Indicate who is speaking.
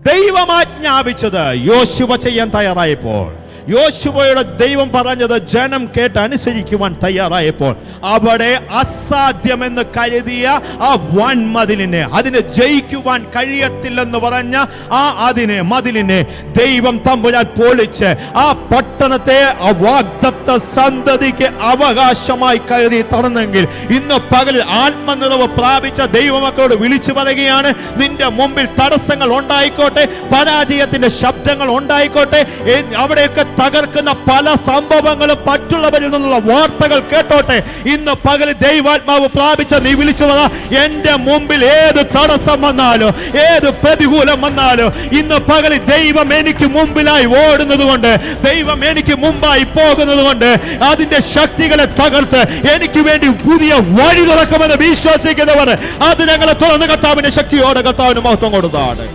Speaker 1: ദൈവം ആജ്ഞാപിച്ചത് യോശുവ ചെയ്യാൻ തയ്യാറായപ്പോൾ. യോശുവയുടെ ദൈവം പറഞ്ഞത് ജനം കേട്ട് അനുസരിക്കുവാൻ തയ്യാറായപ്പോൾ അവിടെ അസാധ്യമെന്ന് കരുതിയ ആ വൻമതിലിനെ അതിനെ ജയിക്കുവാൻ കഴിയത്തില്ലെന്ന് പറഞ്ഞ ആ അതിനെ മതിലിനെ ദൈവം തമ്പുരാൻ പൊളിച്ച് ആ പട്ടണത്തെ ആ വാഗ്ദത്ത സന്തതിക്ക് അവകാശമായി കരുതി തടന്നെങ്കിൽ ഇന്ന് പകലിൽ ആത്മനിറവ് പ്രാപിച്ച ദൈവമക്കളോട് വിളിച്ചു പറയുകയാണ് നിന്റെ മുമ്പിൽ തടസ്സങ്ങൾ ഉണ്ടായിക്കോട്ടെ പരാജയത്തിന്റെ ശബ്ദങ്ങൾ ഉണ്ടായിക്കോട്ടെ അവിടെയൊക്കെ തകർക്കുന്ന പല സംഭവങ്ങളും മറ്റുള്ളവരിൽ നിന്നുള്ള വാർത്തകൾ കേട്ടോട്ടെ. ഇന്ന് പകൽ ദൈവാത്മാവ് പ്രാപിച്ച നീ വിളിച്ചു എന്റെ മുമ്പിൽ ഏത് തടസ്സം വന്നാലോ ഏത് പ്രതികൂലം വന്നാലോ ഇന്ന് പകൽ ദൈവം എനിക്ക് മുമ്പിലായി ഓടുന്നത് കൊണ്ട് ദൈവം എനിക്ക് മുമ്പായി പോകുന്നത് കൊണ്ട് അതിന്റെ ശക്തികളെ തകർത്ത് എനിക്ക് വേണ്ടി പുതിയ വഴി തുറക്കുമെന്ന് വിശ്വസിക്കുന്നവർ അത് ഞങ്ങളെ തുറന്ന് കർത്താവിന്റെ ശക്തിയോടെ കർത്താവിന് മഹത്വം കൊടുത്താണ്.